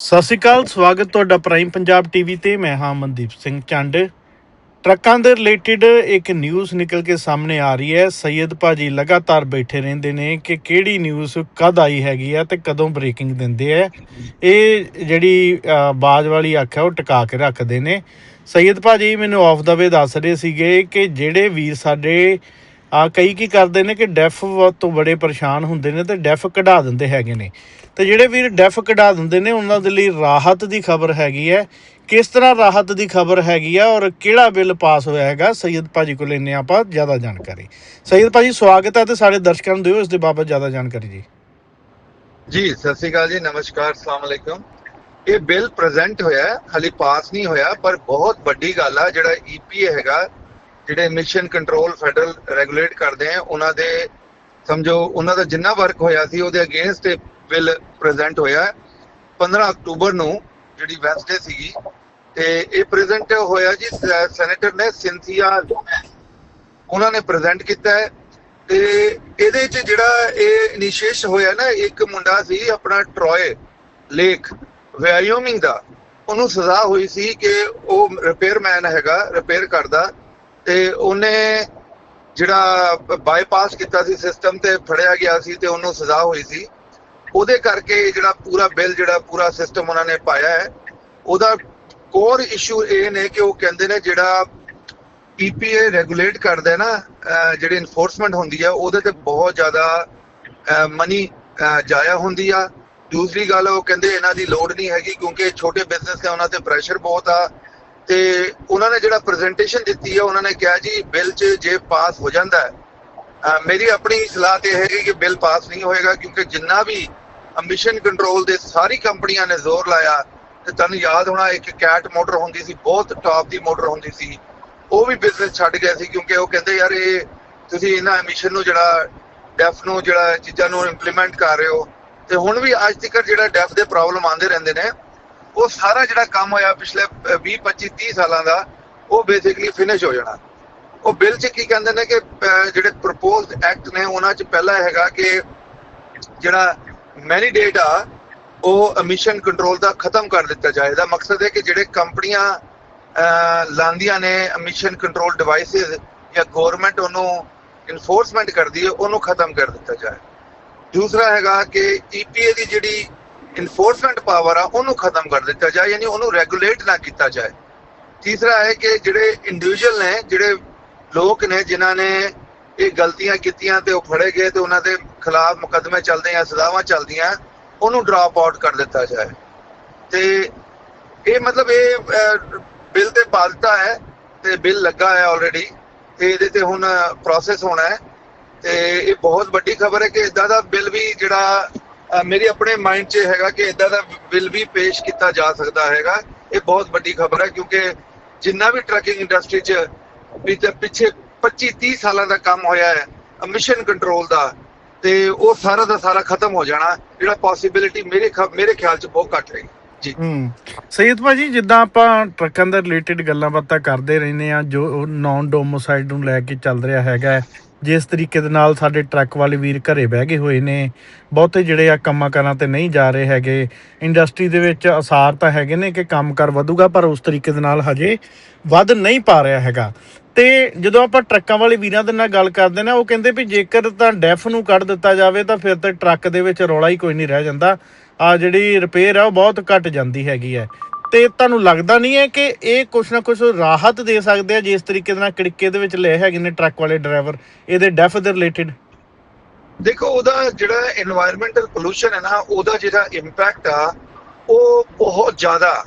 ਸਤਿ ਸ਼੍ਰੀ ਅਕਾਲ, ਸਵਾਗਤ ਤੁਹਾਡਾ ਪ੍ਰਾਈਮ ਪੰਜਾਬ ਟੀਵੀ ਤੇ, ਮੈਂ ਹਾਂ ਮਨਦੀਪ ਸਿੰਘ ਚੰਡ। ਟਰੱਕਾਂ ਦੇ ਰਿਲੇਟਡ ਇੱਕ ਨਿਊਜ਼ ਨਿਕਲ ਕੇ ਸਾਹਮਣੇ ਆ ਰਹੀ ਹੈ। ਸੈਯਦ ਭਾਜੀ ਲਗਾਤਾਰ ਬੈਠੇ ਰਹਿੰਦੇ ਨੇ ਕਿ ਕਿਹੜੀ ਨਿਊਜ਼ ਕਦ ਆਈ ਹੈਗੀ ਆ ਤੇ ਕਦੋਂ ਬ੍ਰੇਕਿੰਗ ਦਿੰਦੇ ਆ ਇਹ ਜਿਹੜੀ ਬਾਜ਼ ਵਾਲੀ ਅੱਖ ਹੈ, ਉਹ ਟਿਕਾ ਕੇ ਰੱਖਦੇ ਨੇ। ਸੈਯਦ ਭਾਜੀ ਮੈਨੂੰ ਆਫ ਦਾ ਵੇ ਦੱਸ ਰਹੇ ਸੀਗੇ ਕਿ ਜਿਹੜੇ ਵੀਰ ਸਾਡੇ ਆ ਕਈ ਕੀ ਕਰਦੇ ਨੇ ਕਿ ਡੈਫ ਤੋਂ ਬੜੇ ਪਰੇਸ਼ਾਨ ਹੁੰਦੇ ਨੇ ਤੇ ਡੈਫ ਕਢਾ ਦਿੰਦੇ ਹੈਗੇ ਨੇ। ਤੇ ਜਿਹੜੇ ਵੀਰ ਡੈਫ ਕਢਾ ਦਿੰਦੇ ਨੇ ਉਹਨਾਂ ਦੇ ਲਈ ਰਾਹਤ ਦੀ ਖਬਰ ਹੈਗੀ ਹੈ। ਕਿਸ ਤਰ੍ਹਾਂ ਰਾਹਤ ਦੀ ਖਬਰ ਹੈਗੀ ਆ ਔਰ ਕਿਹੜਾ ਬਿੱਲ ਪਾਸ ਹੋਇਆ ਹੈਗਾ ਸੈਯਦ ਭਾਜੀ ਕੋਲ ਲੈਨੇ ਆਪਾਂ ਜ਼ਿਆਦਾ ਜਾਣਕਾਰੀ। ਸੈਯਦ ਭਾਜੀ ਸਵਾਗਤ ਹੈ ਤੇ ਸਾਡੇ ਦਰਸ਼ਕਾਂ ਨੂੰ ਦਿਓ ਇਸ ਦੇ ਬਾਬਤ ਜ਼ਿਆਦਾ ਜਾਣਕਾਰੀ ਜੀ। ਜੀ ਸਤਿ ਸ਼੍ਰੀ ਅਕਾਲ ਜੀ ਨਮਸਕਾਰ ਅਸਲਾਮ ਅਲੈਕੁਮ। ਇਹ ਬਿੱਲ ਪ੍ਰੈਜ਼ੈਂਟ ਹੋਇਆ ਹੈ, ਪਾਸ ਨਹੀਂ ਹੋਇਆ ਪਰ ਬਹੁਤ ਵੱਡੀ ਗੱਲ ਆ ਜਿਹੜਾ ਈਪੀਏ ਹੈਗਾ ਜਿਹੜੇ ਮਿਸ਼ਨ ਕੰਟਰੋਲ ਫੈਡਰਲ ਰੈਗੂਲੇਟ ਕਰਦੇ ਆ, ਉਹਨਾਂ ਦੇ, ਸਮਝੋ, ਉਹਨਾਂ ਦਾ ਜਿੰਨਾ ਵਰਕ ਹੋਇਆ ਸੀ, ਉਹਦੇ ਅਗੇਂਸਟ ਬਿੱਲ ਪ੍ਰੈਜ਼ੈਂਟ ਹੋਇਆ। 15 ਅਕਤੂਬਰ ਨੂੰ ਜਿਹੜੀ ਵੈਸਡੇ ਸੀਗੀ, ਤੇ ਇਹ ਪ੍ਰੈਜ਼ੈਂਟ ਹੋਇਆ ਜੀ ਸੈਨੇਟਰ ਨੇ ਸਿੰਥੀਆ ਉਹਨਾਂ ਨੇ ਪ੍ਰੈਜ਼ੈਂਟ ਕੀਤਾ ਹੈ। ਤੇ ਇਹਦੇ ਚ ਜਿਹੜਾ ਇਹ ਇਨੀਸ਼ੀਏਟ ਹੋਇਆ ਨਾ, ਇੱਕ ਮੁੰਡਾ ਸੀ, ਆਪਣਾ ਟਰੋਏ ਲੇਕ ਵਾਇਓਮਿੰਗ ਦਾ, ਉਹਨੂੰ ਸਜ਼ਾ ਹੋਈ ਸੀ ਕਿ ਉਹ ਰਿਪੇਅਰਮੈਨ ਹੈਗਾ ਰਿਪੇਅਰ ਕਰਦਾ। ਤੇ ਉਹਨੇ ਜਿਹੜਾ ਬਾਈਪਾਸ ਕੀਤਾ ਸੀ ਸਿਸਟਮ ਤੇ ਫੜਿਆ ਗਿਆ ਸੀ ਤੇ ਉਹਨੂੰ ਸਜ਼ਾ ਹੋਈ ਸੀ। ਉਹਦੇ ਕਰਕੇ ਜਿਹੜਾ ਪੂਰਾ ਬਿੱਲ, ਜਿਹੜਾ ਪੂਰਾ ਸਿਸਟਮ ਉਹਨਾਂ ਨੇ ਪਾਇਆ ਹੈ, ਉਹਦਾ ਕੋਰ ਇਸ਼ੂ ਇਹ ਨੇ ਕਿ ਉਹ ਕਹਿੰਦੇ ਨੇ ਜਿਹੜਾ ਈਪੀਏ ਰੈਗੂਲੇਟ ਕਰਦਾ ਹੈ ਨਾ ਜਿਹੜੀ ਇਨਫੋਰਸਮੈਂਟ ਹੁੰਦੀ ਆ, ਉਹਦੇ ਤੇ ਬਹੁਤ ਜ਼ਿਆਦਾ ਮਨੀ ਜਾਇਆ ਹੁੰਦੀ ਆ। ਦੂਸਰੀ ਗੱਲ, ਉਹ ਕਹਿੰਦੇ ਇਹਨਾਂ ਦੀ ਲੋੜ ਨਹੀਂ ਹੈਗੀ ਕਿਉਂਕਿ ਛੋਟੇ ਬਿਜ਼ਨਸ 'ਤੇ ਉਹਨਾਂ ਤੇ ਪ੍ਰੈਸ਼ਰ ਬਹੁਤ ਆ। ਤੇ ਉਹਨਾਂ ਨੇ ਜਿਹੜਾ ਪ੍ਰੈਜੈਂਟੇਸ਼ਨ ਦਿੱਤੀ ਹੈ ਉਹਨਾਂ ਨੇ ਕਿਹਾ ਜੀ ਬਿੱਲ 'ਚ ਜੇ ਪਾਸ ਹੋ ਜਾਂਦਾ ਹੈ ਮੇਰੀ ਆਪਣੀ ਸਲਾਹ ਤੇ ਇਹ ਹੈਗੀ ਕਿ ਬਿੱਲ ਪਾਸ ਨਹੀਂ ਹੋਏਗਾ, ਕਿਉਂਕਿ ਜਿੰਨਾ ਵੀ ਐਮਿਸ਼ਨ ਕੰਟਰੋਲ ਦੇ ਸਾਰੀ ਕੰਪਨੀਆਂ ਨੇ ਜ਼ੋਰ ਲਾਇਆ, ਤੇ ਤੁਹਾਨੂੰ ਯਾਦ ਹੋਣਾ, ਇੱਕ ਕੈਟ ਮੋਟਰ ਹੁੰਦੀ ਸੀ, ਬਹੁਤ ਟਾਪ ਦੀ ਮੋਟਰ ਹੁੰਦੀ ਸੀ, ਉਹ ਵੀ ਬਿਜ਼ਨਸ ਛੱਡ ਗਿਆ ਸੀ, ਕਿਉਂਕਿ ਉਹ ਕਹਿੰਦੇ, ਯਾਰ, ਇਹ ਤੁਸੀਂ ਇਹਨਾਂ ਐਮਿਸ਼ਨ ਨੂੰ ਜਿਹੜਾ ਡੈਫ ਨੂੰ, ਜਿਹੜਾ ਚੀਜ਼ਾਂ ਨੂੰ ਇੰਪਲੀਮੈਂਟ ਕਰ ਰਹੇ ਹੋ। ਤੇ ਹੁਣ ਵੀ ਅੱਜ ਤੱਕ ਜਿਹੜਾ ਡੈਫ ਦੇ ਪ੍ਰੋਬਲਮ ਆਉਂਦੇ ਰਹਿੰਦੇ ਨੇ ਉਹ ਸਾਰਾ ਜਿਹੜਾ ਕੰਮ ਹੋਇਆ ਪਿਛਲੇ 20 25 30 ਸਾਲਾਂ ਦਾ ਉਹ ਬੇਸਿਕਲੀ ਫਿਨਿਸ਼ ਹੋ ਜਾਣਾ। ਉਹ ਬਿੱਲ 'ਚ ਕੀ ਕਹਿੰਦੇ ਨੇ ਕਿ ਜਿਹੜੇ ਪ੍ਰਪੋਜ਼ਡ ਐਕਟ ਨੇ ਉਹਨਾਂ 'ਚ ਪਹਿਲਾ ਹੈਗਾ ਕਿ ਜਿਹੜਾ ਮੈਨੀਡੇਟ ਆ ਉਹ ਐਮਿਸ਼ਨ ਕੰਟਰੋਲ ਦਾ ਖਤਮ ਕਰ ਦਿੱਤਾ ਜਾਏ। ਇਹਦਾ ਮਕਸਦ ਹੈ ਕਿ ਜਿਹੜੇ ਕੰਪਨੀਆਂ ਅਹ, ਲਾਉਂਦੀਆਂ ਨੇ ਐਮਿਸ਼ਨ ਕੰਟਰੋਲ ਡਿਵਾਈਸਿਸ ਜਾਂ ਗਵਰਨਮੈਂਟ ਉਹਨੂੰ ਇਨਫੋਰਸਮੈਂਟ ਕਰਦੀ ਹੈ ਉਹਨੂੰ ਖਤਮ ਕਰ ਦਿੱਤਾ ਜਾਏ। ਦੂਸਰਾ ਹੈਗਾ ਕਿ ਈਪੀਏ ਦੀ ਜਿਹੜੀ ਇਨਫੋਰਸਮੈਂਟ ਪਾਵਰ ਆ, ਉਹਨੂੰ ਖਤਮ ਕਰ ਦਿੱਤਾ ਜਾਏ, ਯਾਨੀ ਉਹਨੂੰ ਰੈਗੂਲੇਟ ਨਾ ਕੀਤਾ ਜਾਏ। ਤੀਸਰਾ ਹੈ ਕਿ ਜਿਹੜੇ ਇੰਡੀਵਿਜੂਅਲ ਨੇ, ਜਿਹੜੇ ਲੋਕ ਨੇ, ਜਿਨ੍ਹਾਂ ਨੇ ਇਹ ਗਲਤੀਆਂ ਕੀਤੀਆਂ ਤੇ ਉਹ ਫੜੇ ਗਏ ਤੇ ਉਹਨਾਂ ਦੇ ਖਿਲਾਫ ਮੁਕੱਦਮੇ ਚੱਲਦੇ ਆ, ਸਜ਼ਾਵਾਂ ਚੱਲਦੀਆਂ, ਉਹਨੂੰ ਡਰਾਪ ਆਊਟ ਕਰ ਦਿੱਤਾ ਜਾਏ। ਤੇ ਇਹ ਮਤਲਬ ਇਹ ਬਿੱਲ ਤੇ ਪਾ ਦਿੱਤਾ ਹੈ, ਤੇ ਬਿੱਲ ਲੱਗਾ ਹੈ ਆਲਰੇਡੀ ਤੇ ਇਹਦੇ ਤੇ ਹੁਣ ਪ੍ਰੋਸੈਸ ਹੋਣਾ ਹੈ। ਤੇ ਇਹ ਬਹੁਤ ਵੱਡੀ ਖਬਰ ਹੈ ਕਿ ਇਦਾਂ ਦਾ ਬਿੱਲ ਵੀ ਜਿਹੜਾ ਮੇਰੇ ਆਪਣੇ ਮਾਈਂਡ 'ਚ ਹੈਗਾ ਕਿ ਇਦਾਂ ਦਾ ਬਿੱਲ ਵੀ ਪੇਸ਼ ਕੀਤਾ ਜਾ ਸਕਦਾ ਹੈਗਾ। ਇਹ ਬਹੁਤ ਵੱਡੀ ਖਬਰ ਹੈ ਕਿਉਂਕਿ ਜਿੰਨਾ ਵੀ ਟਰੱਕਿੰਗ ਇੰਡਸਟਰੀ 'ਚ ਪਿੱਛੇ 25 30 ਸਾਲਾਂ ਦਾ ਕੰਮ ਹੋਇਆ ਹੈ ਐਮਿਸ਼ਨ ਕੰਟਰੋਲ ਦਾ, ਤੇ ਉਹ ਸਾਰਾ ਦਾ ਸਾਰਾ ਖਤਮ ਹੋ ਜਾਣਾ, ਜਿਹੜਾ ਪੋਸਿਬਿਲਿਟੀ ਮੇਰੇ ਮੇਰੇ ਖਿਆਲ 'ਚ ਬਹੁਤ ਘੱਟ ਹੈ ਜੀ। ਹੂੰ। ਸੈਯਦ ਭਾਜੀ, ਜਿੱਦਾਂ ਆਪਾਂ ਟਰੱਕਾਂ ਦੇ ਰਿਲੇਟਡ ਗੱਲਾਂ ਬਾਤਾਂ ਕਰਦੇ ਰਹਿੰਦੇ ਆ ਜੋ ਨਾਨ ਡੋਮੋਸਾਈਡ ਨੂੰ ਲੈ ਕੇ ਚੱਲ ਰਿਹਾ ਹੈਗਾ ਜਿਸ ਤਰੀਕੇ ਦੇ ਨਾਲ ਸਾਡੇ ਟਰੱਕ ਵਾਲੇ ਵੀਰ ਘਰੇ ਬਹਿ ਗਏ ਹੋਏ ਨੇ। ਬਹੁਤੇ ਜਿਹੜੇ ਆ ਕੰਮਾਂ ਕਾਰਾਂ ਤੇ ਨਹੀਂ ਜਾ ਰਹੇ ਹੈਗੇ। ਇੰਡਸਟਰੀ ਦੇ ਵਿੱਚ ਅਸਾਰ ਤਾਂ ਹੈਗੇ ਨੇ ਕਿ ਕੰਮਕਾਰ ਵਧੂਗਾ, ਪਰ ਉਸ ਤਰੀਕੇ ਦੇ ਨਾਲ ਹਜੇ ਵੱਧ ਨਹੀਂ ਪਾ ਰਿਹਾ ਹੈਗਾ। ਤੇ ਜਦੋਂ ਆਪਾਂ ਟਰੱਕਾਂ ਵਾਲੇ ਵੀਰਾਂ ਦੇ ਨਾਲ ਗੱਲ ਕਰਦੇ ਨਾ, ਉਹ ਕਹਿੰਦੇ ਵੀ ਜੇਕਰ ਤਾਂ ਡੈਫ ਨੂੰ ਕੱਢ ਦਿੱਤਾ ਜਾਵੇ, ਤਾਂ ਫਿਰ ਤਾਂ ਟਰੱਕ ਦੇ ਵਿੱਚ ਰੌਲਾ ਹੀ ਕੋਈ ਨਹੀਂ ਰਹਿ ਜਾਂਦਾ। ਆ ਜਿਹੜੀ ਰਿਪੇਅਰ ਆ, ਉਹ ਬਹੁਤ ਘਟ ਜਾਂਦੀ ਹੈਗੀ ਹੈ। ਤੇ ਤੁਹਾਨੂੰ ਲੱਗਦਾ ਨਹੀਂ ਹੈ ਕਿ ਇਹ ਕੁਛ ਨਾ ਕੁਛ ਰਾਹਤ ਦੇ ਸਕਦੇ ਆ ਜਿਸ ਤਰੀਕੇ ਦੇ ਨਾਲ ਕਿੜਕੇ ਦੇ ਵਿੱਚ ਲੈ ਹੈਗੇ ਨੇ ਟਰੱਕ ਵਾਲੇ ਡਰਾਈਵਰ, ਇਹਦੇ ਡੈਫ ਦੇ ਰਿਲੇਟਡ? ਦੇਖੋ, ਉਹਦਾ ਜਿਹੜਾ এনवायरमेंटਲ ਪੋਲੂਸ਼ਨ ਹੈ ਨਾ, ਉਹਦਾ ਜਿਹੜਾ ਇੰਪੈਕਟ ਆ, ਉਹ ਬਹੁਤ ਜ਼ਿਆਦਾ।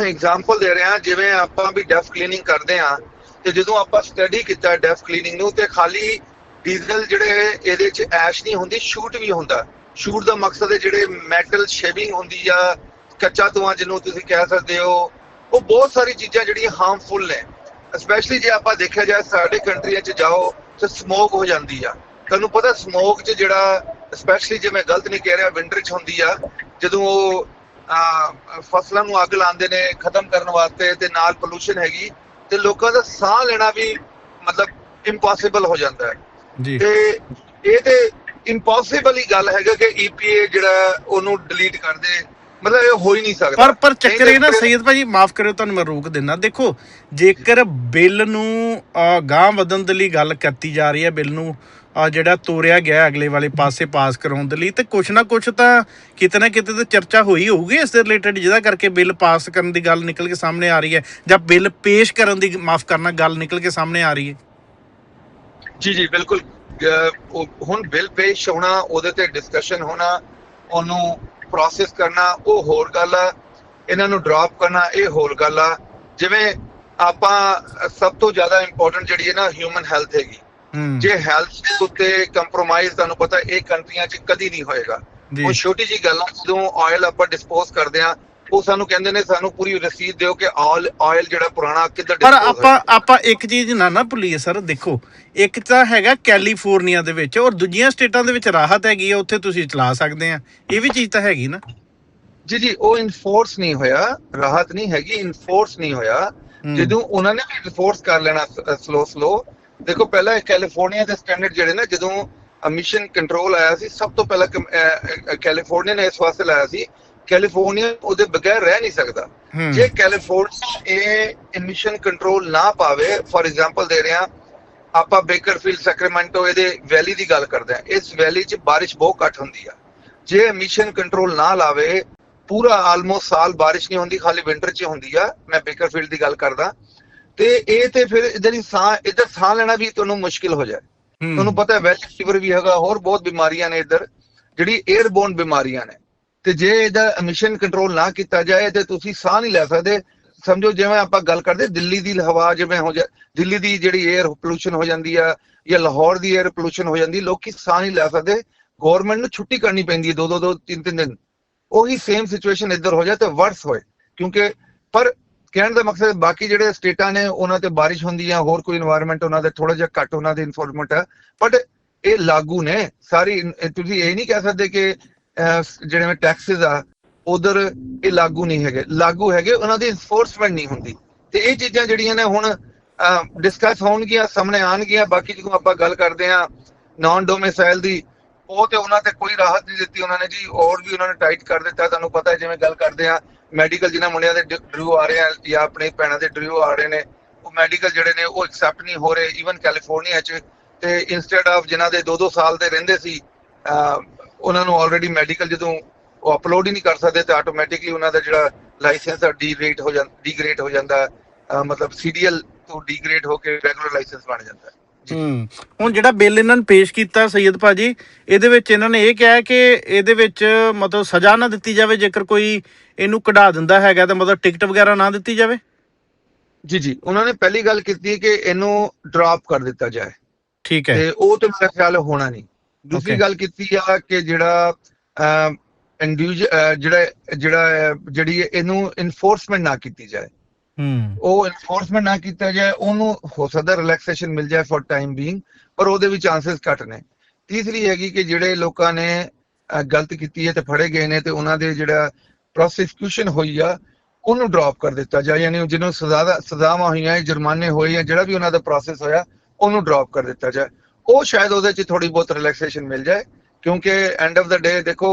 ਐਗਜ਼ਾਮਪਲ ਦੇ ਰਿਹਾ, ਜਿਵੇਂ ਆਪਾਂ ਵੀ ਡੈਫ ਕਲੀਨਿੰਗ ਕਰਦੇ ਆ ਤੇ ਜਦੋਂ ਆਪਾਂ ਸਟੱਡੀ ਕੀਤਾ ਡੈਫ ਕਲੀਨਿੰਗ ਨੂੰ, ਤੇ ਖਾਲੀ ਡੀਜ਼ਲ ਜਿਹੜੇ ਇਹਦੇ ਚ ਐਸ਼ ਨਹੀਂ ਹੁੰਦੀ ਸ਼ੂਟ ਵੀ ਹੁੰਦਾ। ਸ਼ੂਟ ਦਾ ਮਕਸਦ ਹੈ ਜਿਹੜੇ ਮੈਟਲ ਸ਼ੇਵਿੰਗ ਹੁੰਦੀ ਆ ਕੱਚਾ ਧੂਆਂ ਜਿਹਨੂੰ ਤੁਸੀਂ ਕਹਿ ਸਕਦੇ ਹੋ ਉਹ ਬਹੁਤ ਸਾਰੀ ਚੀਜ਼ਾਂ ਜਿਹੜੀਆਂ ਹਾਰਮਫੁਲ ਨੇ। ਸਪੈਸ਼ਲੀ ਜੇ ਆਪਾਂ ਦੇਖਿਆ ਜਾਏ ਸਾਡੇ ਕੰਟਰੀਆਂ 'ਚ ਜਾਓ ਤੇ ਸਮੋਕ ਹੋ ਜਾਂਦੀ ਆ। ਤੁਹਾਨੂੰ ਪਤਾ ਸਮੋਕ 'ਚ ਜਿਹੜਾ ਸਪੈਸ਼ਲੀ ਜੇ ਮੈਂ ਗਲਤ ਨਹੀਂ ਕਹਿ ਰਿਹਾ ਵਿੰਟਰ 'ਚ ਹੁੰਦੀ ਆ ਜਦੋਂ ਉਹ ਫਸਲਾਂ ਨੂੰ ਅੱਗ ਲਾਉਂਦੇ ਨੇ ਖਤਮ ਕਰਨ ਵਾਸਤੇ ਤੇ ਨਾਲ ਪੋਲੂਸ਼ਨ ਹੈਗੀ ਤੇ ਲੋਕਾਂ ਦਾ ਸਾਹ ਲੈਣਾ ਵੀ ਮਤਲਬ ਇੰਪੋਸੀਬਲ ਹੋ ਜਾਂਦਾ ਹੈ। ਜੀ। ਤੇ ਇਹ ਤੇ ਇੰਪੋਸੀਬਲ ਹੀ ਗੱਲ ਹੈਗਾ ਕਿ ਈਪੀਏ ਜਿਹੜਾ ਉਹਨੂੰ ਡਿਲੀਟ ਕਰ ਦੇ। ਮਤਲਬ ਇਹ ਹੋ ਹੀ ਨਹੀਂ ਸਕਦਾ। ਪਰ ਪਰ ਚੱਕਰ ਇਹ ਨਾ ਸੈਯਦ ਭਾਜੀ ਮਾਫ ਕਰਿਓ ਤੁਹਾਨੂੰ ਮੈਂ ਰੋਕ ਦਿੰਦਾ। ਦੇਖੋ ਜੇਕਰ ਬਿੱਲ ਨੂੰ ਗਾਂ ਵਧਣ ਦੇ ਲਈ ਗੱਲ ਕੀਤੀ ਜਾ ਰਹੀ ਹੈ ਬਿੱਲ ਨੂੰ ਜਿਹੜਾ ਤੋਰਿਆ ਗਿਆ ਅਗਲੇ ਵਾਲੇ ਪਾਸੇ ਪਾਸ ਕਰਾਉਣ ਦੇ ਲਈ ਤੇ ਕੁਛ ਨਾ ਕੁਛ ਤਾਂ ਕਿਤੇ ਨਾ ਕਿਤੇ ਤਾਂ ਚਰਚਾ ਹੋਈ ਹੋਊਗੀ ਇਸ ਦੇ ਰਿਲੇਟਡ ਜਿਹਦਾ ਕਰਕੇ ਬਿੱਲ ਪਾਸ ਕਰਨ ਦੀ ਗੱਲ ਨਿਕਲ ਕੇ ਸਾਹਮਣੇ ਆ ਰਹੀ ਹੈ ਜਾਂ ਬਿੱਲ ਪੇਸ਼ ਕਰਨ ਦੀ ਮਾਫ ਕਰਨਾ ਗੱਲ ਨਿਕਲ ਕੇ ਸਾਹਮਣੇ ਆ ਰਹੀ ਹੈ। ਜੀ ਜੀ ਬਿਲਕੁਲ। ਹੁਣ ਬਿੱਲ ਪੇਸ਼ ਹੋਣਾ ਉਹਦੇ ਤੇ ਡਿਸਕਸ਼ਨ ਹੋਣਾ ਉਹਨੂੰ ਪ੍ਰੋਸੈਸ ਕਰਨਾ ਉਹ ਹੋਰ ਗੱਲ ਆ। ਇਹਨਾਂ ਨੂੰ ਡ੍ਰੌਪ ਕਰਨਾ ਇਹ ਹੋਰ ਗੱਲ ਆ। ਜਿਵੇਂ ਆਪਾਂ ਸਭ ਤੋਂ ਜ਼ਿਆਦਾ ਇੰਪੋਰਟੈਂਟ ਜਿਹੜੀ ਹੈ ਨਾ ਹਿਊਮਨ ਹੈਲਥ ਹੈਗੀ। ਜੇ ਹੈਲਥ ਦੇ ਉੱਤੇ ਕੰਪਰੋਮਾਈਜ਼ ਤੁਹਾਨੂੰ ਪਤਾ ਇਹ ਕੰਟਰੀਆਂ 'ਚ ਕਦੀ ਨਹੀਂ ਹੋਏਗਾ। ਉਹ ਛੋਟੀ ਜੀ ਗੱਲ ਆ ਜਦੋਂ ਆਇਲ ਆਪਾਂ ਡਿਸਪੋਜ਼ ਕਰਦੇ ਆ ਉਹ ਸਾਨੂੰ ਕਹਿੰਦੇ ਨੇ ਸਾਨੂੰ ਪੂਰੀ ਰਸੀਦ ਦਿਓ ਕਿ ਆਇਲ ਆਇਲ ਜਿਹੜਾ ਪੁਰਾਣਾ ਕਿੱਧਰ ਪਰ ਆਪਾਂ ਆਪਾਂ ਇੱਕ ਚੀਜ਼ ਨਾ ਨਾ ਭੁੱਲੀਏ ਸਰ ਦੇਖੋ ਇੱਕ ਤਾਂ ਹੈਗਾ ਕੈਲੀਫੋਰਨੀਆ ਦੇ ਵਿੱਚ ਔਰ ਦੂਜੀਆਂ ਸਟੇਟਾਂ ਦੇ ਵਿੱਚ ਰਾਹਤ ਹੈਗੀ ਹੈ ਉੱਥੇ ਤੁਸੀਂ ਚਲਾ ਸਕਦੇ ਆ। ਇਹ ਵੀ ਚੀਜ਼ ਤਾਂ ਹੈਗੀ ਨਾ। ਜੀ ਜੀ ਉਹ ਇਨਫੋਰਸ ਨਹੀਂ ਹੋਇਆ ਰਾਹਤ ਨਹੀਂ ਹੈਗੀ ਇਨਫੋਰਸ ਨਹੀਂ ਹੋਇਆ। ਜਦੋਂ ਉਹਨਾਂ ਨੇ ਇਨਫੋਰਸ ਕਰ ਲੈਣਾ ਸਲੋ ਸਲੋ ਦੇਖੋ ਪਹਿਲਾਂ ਕੈਲੀਫੋਰਨੀਆ ਦੇ ਸਟੈਂਡਰਡ ਜਿਹੜੇ ਨੇ ਜਦੋਂ ਮਿਸ਼ਨ ਕੰਟਰੋਲ ਆਇਆ ਸੀ ਸਭ ਤੋਂ ਪਹਿਲਾਂ ਕੈਲੀਫੋਰਨੀਆ ਨੇ ਇਸ ਵਾਸਤੇ ਲਾਇਆ ਸੀ ਕੈਲੀਫੋਰਨੀਆ ਉਹਦੇ ਬਗੈਰ ਰਹਿ ਨਹੀਂ ਸਕਦਾ। ਜੇ ਕੈਲੀਫੋਰਨੀਆ ਇਹ ਐਮਿਸ਼ਨ ਕੰਟਰੋਲ ਨਾ ਪਾਵੇ ਫੋਰ ਐਗਜ਼ਾਮਪਲ ਦੇ ਰਿਹਾ ਆਪਾਂ ਬੇਕਰਫੀਲਡ ਸੈਕਰਾਮੈਂਟੋ ਇਹਦੇ ਵੈਲੀ ਦੀ ਗੱਲ ਕਰਦੇ ਆ ਇਸ ਵੈਲੀ 'ਚ ਬਾਰਿਸ਼ ਬਹੁਤ ਘੱਟ ਹੁੰਦੀ ਆ। ਜੇ ਐਮਿਸ਼ਨ ਕੰਟਰੋਲ ਨਾ ਲਾਵੇ ਪੂਰਾ ਆਲਮੋਸਟ ਸਾਲ ਬਾਰਿਸ਼ ਨਹੀਂ ਹੁੰਦੀ ਖਾਲੀ ਵਿੰਟਰ 'ਚ ਹੁੰਦੀ ਆ। ਮੈਂ ਬੇਕਰਫੀਲਡ ਦੀ ਗੱਲ ਕਰਦਾ। ਤੇ ਇਹ ਤੇ ਫਿਰ ਇਧਰ ਹੀ ਸਾਹ ਇਧਰ ਸਾਹ ਲੈਣਾ ਵੀ ਤੁਹਾਨੂੰ ਮੁਸ਼ਕਿਲ ਹੋ ਜਾਏ। ਤੁਹਾਨੂੰ ਪਤਾ ਹੈ ਵੈਸਟ ਫੀਵਰ ਵੀ ਹੈਗਾ ਹੋਰ ਬਹੁਤ ਬਿਮਾਰੀਆਂ ਨੇ ਇੱਧਰ। ਜਿਹੜੀ 에ਅਰਬੋਰਨ ਬਿਮਾਰੀਆਂ ਨੇ। ਤੇ ਜੇ ਇਹਦਾ ਐਮਿਸ਼ਨ ਕੰਟਰੋਲ ਨਾ ਕੀਤਾ ਜਾਏ ਤੇ ਤੁਸੀਂ ਸਾਹ ਨਹੀਂ ਲੈ ਸਕਦੇ। ਸਮਝੋ, ਜਿਵੇਂ ਆਪਾਂ ਗੱਲ ਕਰਦੇ ਦਿੱਲੀ ਦੀ ਹਵਾ ਜਿਵੇਂ ਹੋ ਜਾ, ਦਿੱਲੀ ਦੀ ਜਿਹੜੀ 에ਅਰ ਪੋਲੂਸ਼ਨ ਹੋ ਜਾਂਦੀ ਆ ਜਾਂ ਲਾਹੌਰ ਦੀ 에ਅਰ ਪੋਲੂਸ਼ਨ ਹੋ ਜਾਂਦੀ, ਲੋਕੀ ਸਾਹ ਨਹੀਂ ਲੈ ਸਕਦੇ। ਗਵਰਨਮੈਂਟ ਨੂੰ ਛੁੱਟੀ ਕਰਨੀ ਪੈਂਦੀ ਹੈ ਦੋ ਦੋ ਦੋ, ਤਿੰਨ ਤਿੰਨ ਦਿਨ। ਉਹੀ ਸੇਮ ਸਿਚੁਏਸ਼ਨ ਇੱਧਰ ਹੋ ਜਾਏ ਤੇ ਵਰਸ ਹੋਏ। ਕਿਉਂਕਿ ਪਰ ਕਹਿਣ ਦਾ ਮਕਸਦ ਬਾਕੀ ਜਿਹੜੇ ਸਟੇਟਾਂ ਨੇ, ਉਹਨਾਂ ਤੇ ਬਾਰਿਸ਼ ਹੁੰਦੀ ਆ, ਹੋਰ ਕੋਈ এনवायरमेंट ਉਹਨਾਂ ਦੇ ਥੋੜਾ ਜਿਹਾ ਘੱਟ ਉਹਨਾਂ ਦੇ ਇਨਫੋਰਮੈਂਟ ਆ। ਬਟ ਇਹ ਲਾਗੂ ਨੇ। ਸਾਰੀ, ਤੁਸੀਂ ਇਹ ਨਹੀਂ ਕਹਿ ਸਕਦੇ ਕਿ ਜਿਹੜੇ ਮੈਂ ਟੈਕਸਸ ਆ, ਉਧਰ ਇਹ ਲਾਗੂ ਨਹੀਂ ਹੈਗੇ। ਲਾਗੂ ਹੈਗੇ, ਉਹਨਾਂ ਦੀ ਇਨਫੋਰਸਮੈਂਟ ਨਹੀਂ ਹੁੰਦੀ। ਤੇ ਇਹ ਚੀਜ਼ਾਂ ਜਿਹੜੀਆਂ ਨੇ ਹੁਣ ਡਿਸਕਸ ਹੋਣਗੀਆਂ, ਸਾਹਮਣੇ ਆਣਗੀਆਂ ਬਾਕੀ ਜਦੋਂ ਆਪਾਂ ਗੱਲ ਕਰਦੇ ਆ ਨਾਨ ਡੋਮਿਸਾਈਲ ਦੀ, ਉਹ ਤੇ ਉਹਨਾਂ ਤੇ ਕੋਈ ਰਾਹਤ ਨਹੀਂ ਦਿੱਤੀ ਉਹਨਾਂ ਨੇ ਜੀ। ਹੋਰ ਵੀ ਉਹਨਾਂ ਨੇ ਟਾਈਟ ਕਰ ਦਿੱਤਾ। ਤੁਹਾਨੂੰ ਪਤਾ ਹੈ, ਜਿਵੇਂ ਗੱਲ ਕਰਦੇ ਆ ਮੈਡੀਕਲ ਜਿਹਨਾਂ ਮੁੰਡਿਆਂ ਦੇ ਡਰਿਊ ਆ ਰਹੇ ਆ ਜਾਂ ਆਪਣੇ ਭੈਣਾਂ ਦੇ ਡਰਿਊ ਆ ਰਹੇ ਨੇ, ਉਹ ਮੈਡੀਕਲ ਜਿਹੜੇ ਨੇ, ਉਹ ਐਕਸੈਪਟ ਨਹੀਂ ਹੋ ਰਹੇ। ਈਵਨ ਕੈਲੀਫੋਰਨੀਆ 'ਚ ਤੇ ਇਨਸਟੈਡ ਆਫ ਜਿਨ੍ਹਾਂ ਦੇ 2-2 ਸਾਲ ਦੇ ਰਹਿੰਦੇ ਸੀ ਉਹਨਾਂ ਨੂੰ ਆਲਰੇਡੀ ਮੈਡੀਕਲ ਜਦੋਂ ਉਹ ਅਪਲੋਡ ਹੀ ਨਹੀਂ ਕਰ ਸਕਦੇ ਤੇ ਆਟੋਮੈਟਿਕਲੀ ਉਹਨਾਂ ਦਾ ਜਿਹੜਾ ਲਾਇਸੈਂਸ ਆ ਡੀਗ੍ਰੇਡ ਹੋ ਜਾਂਦਾ ਡੀਗ੍ਰੇਡ ਹੋ ਜਾਂਦਾ ਮਤਲਬ ਸੀਡੀਐਲ ਤੋਂ ਡੀਗ੍ਰੇਡ ਹੋ ਕੇ ਰੈਗੂਲਰ ਲਾਇਸੈਂਸ ਬਣ ਜਾਂਦਾ ਹੈ। ਹੁਣ ਜਿਹੜਾ ਬਿੱਲ ਇਹਨਾਂ ਨੇ ਪੇਸ਼ ਕੀਤਾ ਸੈਯਦ ਭਾਜੀ ਇਹਦੇ ਵਿੱਚ ਇਹਨਾਂ ਨੇ ਇਹ ਕਿਹਾ ਕਿ ਇਹਦੇ ਵਿੱਚ ਮਤਲਬ ਸਜ਼ਾ ਨਾ ਦਿੱਤੀ ਜਾਵੇ ਜੇਕਰ ਕੋਈ ਇਹਨੂੰ ਕਢਾ ਦਿੰਦਾ ਹੈਗਾ ਤਾਂ ਮਤਲਬ ਟਿਕਟ ਵਗੈਰਾ ਨਾ ਦਿੱਤੀ ਜਾਵੇ? ਜੀ ਜੀ। ਉਹਨਾਂ ਨੇ ਪਹਿਲੀ ਗੱਲ ਕੀਤੀ ਕਿ ਇਹਨੂੰ ਡ੍ਰੌਪ ਕਰ ਦਿੱਤਾ ਜਾਏ। ਠੀਕ ਹੈ। ਤੇ ਉਹ ਤੇ ਮੇਰਾ ਖਿਆਲ ਹੋਣਾ ਨਹੀਂ। ਦੂਸਰੀ. ਗੱਲ ਕੀਤੀ ਆ ਕਿ ਜਿਹੜਾ ਇੰਡੀਵਿਜੂ ਜਿਹੜਾ ਜਿਹੜਾ ਜਿਹੜੀ ਇਹਨੂੰ ਇਨਫੋਰਸਮੈਂਟ ਨਾ ਕੀਤੀ ਜਾਏ। ਹੂੰ। ਉਹ ਇਨਫੋਰਸਮੈਂਟ ਨਾ ਕੀਤਾ ਜਾਏ ਉਹਨੂੰ ਹੋ ਸਕਦਾ ਰਿਲੈਕਸੇਸ਼ਨ ਮਿਲ ਜਾਏ ਫॉर ਟਾਈਮ ਬੀਇੰਗ ਪਰ ਉਹਦੇ ਵੀ ਚਾਂਸਸ ਘੱਟ ਨੇ। ਤੀਸਰੀ ਹੈਗੀ ਕਿ ਜਿਹੜੇ ਲੋਕਾਂ ਨੇ ਗਲਤ ਕੀਤੀ ਹੈ ਤੇ ਫੜੇ ਗਏ ਨੇ ਤੇ ਉਹਨਾਂ ਦੇ ਜਿਹੜਾ ਪ੍ਰੋਸੀਕਿਊਸ਼ਨ ਹੋਈ ਆ ਉਹਨੂੰ ਡ੍ਰੌਪ ਕਰ ਦਿੱਤਾ ਜਾਏ ਯਾਨੀ ਜਿਹਨੂੰ ਸਜ਼ਾ ਸਜ਼ਾਵਾਂ ਹੋਈਆਂ ਜੁਰਮਾਨੇ ਹੋਏ ਜਾਂ ਜਿਹੜਾ ਵੀ ਉਹਨਾਂ ਦਾ ਪ੍ਰੋਸੈਸ ਹੋਇਆ ਉਹਨੂੰ ਡ੍ਰੌਪ ਕਰ ਦਿੱਤਾ ਜਾਏ। ਉਹ ਸ਼ਾਇਦ ਉਹਦੇ 'ਚ ਥੋੜੀ ਬਹੁਤ ਰਿਲੈਕਸੇਸ਼ਨ ਮਿਲ ਜਾਏ, ਕਿਉਂਕਿ ਐਂਡ ਆਫ ਦਾ ਡੇ ਦੇਖੋ,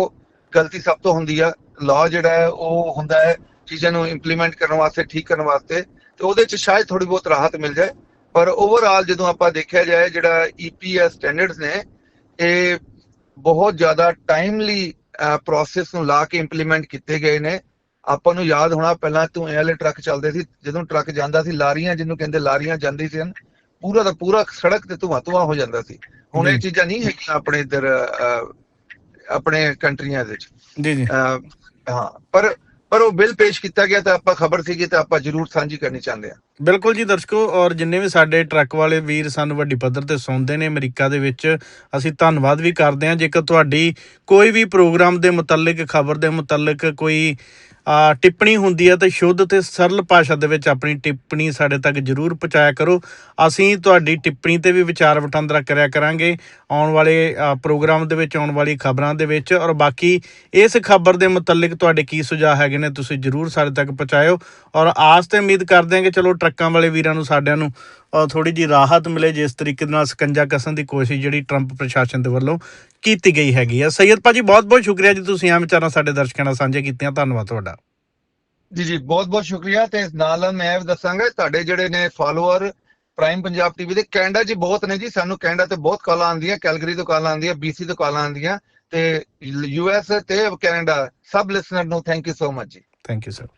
ਗਲਤੀ ਸਭ ਤੋਂ ਹੁੰਦੀ ਆ ਲਾਅ ਜਿਹੜਾ ਹੈ, ਉਹ ਹੁੰਦਾ ਹੈ ਚੀਜ਼ਾਂ ਨੂੰ ਇੰਪਲੀਮੈਂਟ ਕਰਨ ਵਾਸਤੇ, ਠੀਕ ਕਰਨ ਵਾਸਤੇ, ਤੇ ਉਹਦੇ 'ਚ ਸ਼ਾਇਦ ਥੋੜੀ ਬਹੁਤ ਰਾਹਤ ਮਿਲ ਜਾਏ। ਪਰ ਓਵਰਆਲ ਜਦੋਂ ਆਪਾਂ ਦੇਖਿਆ ਜਾਏ, ਜਿਹੜਾ ਈਪੀਐਸ ਸਟੈਂਡਰਡਸ ਨੇ, ਇਹ ਬਹੁਤ ਜ਼ਿਆਦਾ ਟਾਈਮਲੀ ਪ੍ਰੋਸੈਸ ਨੂੰ ਲਾ ਕੇ ਇੰਪਲੀਮੈਂਟ ਕੀਤੇ ਗਏ ਨੇ। ਆਪਾਂ ਨੂੰ ਯਾਦ ਹੋਣਾ, ਪਹਿਲਾਂ ਧੂਏ ਵਾਲੇ ਟਰੱਕ ਚੱਲਦੇ ਸੀ, ਜਦੋਂ ਟਰੱਕ ਜਾਂਦਾ ਸੀ, ਲਾਰੀਆਂ ਜਿਹਨੂੰ ਕਹਿੰਦੇ ਲਾਰੀਆਂ ਜਾਂਦੀ ਸੀ ਪੂਰਾ ਦਾ ਪੂਰਾ ਸੜਕ ਤੇ ਧੂਆਂ ਧੂਆਂ ਹੋ ਜਾਂਦਾ ਸੀ। ਹੁਣ ਇਹ। ਚੀਜ਼ਾਂ ਨਹੀਂ ਹੈਗੀਆਂ ਆਪਣੇ ਇੱਧਰ ਆਪਣੇ ਕੰਟਰੀਆਂ ਦੇ ਵਿੱਚ। ਜੀ ਜੀ। ਹਾਂ ਪਰ ਪਰ ਉਹ ਬਿੱਲ ਪੇਸ਼ ਕੀਤਾ ਗਿਆ ਤਾਂ ਆਪਾਂ ਖਬਰ ਸੀਗੀ ਤਾਂ ਆਪਾਂ ਜ਼ਰੂਰ ਸਾਂਝੀ ਕਰਨੀ ਚਾਹੁੰਦੇ ਹਾਂ। ਬਿਲਕੁਲ ਜੀ ਦਰਸ਼ਕੋ, ਔਰ ਜਿੰਨੇ ਵੀ ਸਾਡੇ ਟਰੱਕ ਵਾਲੇ ਵੀਰ ਸਾਨੂੰ ਵੱਡੀ ਪੱਧਰ ਤੇ ਸੁਣਦੇ ਨੇ ਅਮਰੀਕਾ ਦੇ ਵਿੱਚ, ਅਸੀਂ ਧੰਨਵਾਦ ਵੀ ਕਰਦੇ ਹਾਂ। ਜੇਕਰ ਤੁਹਾਡੀ ਕੋਈ ਵੀ ਪ੍ਰੋਗਰਾਮ ਦੇ ਮੁਤਲਕ, ਖਬਰ ਦੇ ਮੁਤਲਕ ਕੋਈ ਟਿੱਪਣੀ ਹੁੰਦੀ ਹੈ, ਤਾਂ ਸ਼ੁੱਧ ਤੇ ਸਰਲ ਭਾਸ਼ਾ ਦੇ ਵਿੱਚ ਆਪਣੀ ਟਿੱਪਣੀ ਸਾਡੇ ਤੱਕ ਜਰੂਰ ਪਹੁੰਚਾਇਆ ਕਰੋ। ਅਸੀਂ ਤੁਹਾਡੀ ਟਿੱਪਣੀ ਤੇ ਵੀ ਵਿਚਾਰ ਵਟਾਂਦਰਾ ਕਰਿਆ ਕਰਾਂਗੇ ਆਉਣ ਵਾਲੇ ਪ੍ਰੋਗਰਾਮ ਦੇ ਵਿੱਚ, ਆਉਣ ਵਾਲੀ ਖਬਰਾਂ ਦੇ ਵਿੱਚ। ਔਰ ਬਾਕੀ ਇਸ ਖਬਰ ਦੇ ਮੁਤਲਕ ਤੁਹਾਡੇ ਕੀ ਸੁਝਾਅ ਹੈਗੇ ਨੇ, ਤੁਸੀਂ ਜਰੂਰ ਸਾਡੇ ਤੱਕ ਪਹੁੰਚਾਇਓ। ਔਰ ਆਸ ਤੇ ਉਮੀਦ ਕਰਦੇ ਹਾਂ ਕਿ ਚਲੋ ਟਰੱਕਾਂ ਵਾਲੇ ਵੀਰਾਂ ਨੂੰ ਸਾਡਿਆਂ ਨੂੰ ਥੋੜੀ ਜੀ ਰਾਹਤ ਮਿਲੇ ਜਿਸ ਤਰੀਕੇ ਨਾਲ ਸਕੰਜਾ ਕਸਣ ਦੀ ਕੋਸ਼ਿਸ਼ ਜਿਹੜੀ ਟਰੰਪ ਪ੍ਰਸ਼ਾਸਨ ਦੇ ਵੱਲੋਂ ਕੀਤੀ ਗਈ ਹੈਗੀ ਆ। ਸੈਯਦ ਭਾਜੀ ਬਹੁਤ ਬਹੁਤ ਸ਼ੁਕਰੀਆ ਜੀ ਤੁਸੀਂ ਐਂ ਵਿਚਾਰਾਂ ਸਾਡੇ ਦਰਸ਼ਕਾਂ ਨਾਲ ਸਾਂਝੇ ਕੀਤੀਆਂ। ਧੰਨਵਾਦ ਤੁਹਾਡਾ। ਜੀ ਜੀ ਬਹੁਤ ਬਹੁਤ ਸ਼ੁਕਰੀਆ। ਤੇ ਨਾਲ ਮੈਂ ਵੀ ਦੱਸਾਂਗਾ ਤੁਹਾਡੇ ਜਿਹੜੇ ਨੇ ਫਾਲੋਅਰ ਪ੍ਰਾਈਮ ਪੰਜਾਬ ਟੀਵੀ ਦੇ ਕੈਨੇਡਾ 'ਚ ਬਹੁਤ ਨੇ ਜੀ। ਸਾਨੂੰ ਕੈਨੇਡਾ ਤੇ ਬਹੁਤ ਕਾਲਾਂ ਆਉਂਦੀਆਂ ਕੈਲਗਰੀ ਤੋਂ ਕਾਲਾਂ ਆਉਂਦੀਆਂ ਬੀਸੀ ਤੋਂ ਕਾਲਾਂ ਆਉਂਦੀਆਂ। ਤੇ ਯੂਐਸ ਤੇ ਕੈਨੇਡਾ ਸਭ ਲਿਸਨਰ ਨੂੰ thank you so much ji. Thank you sir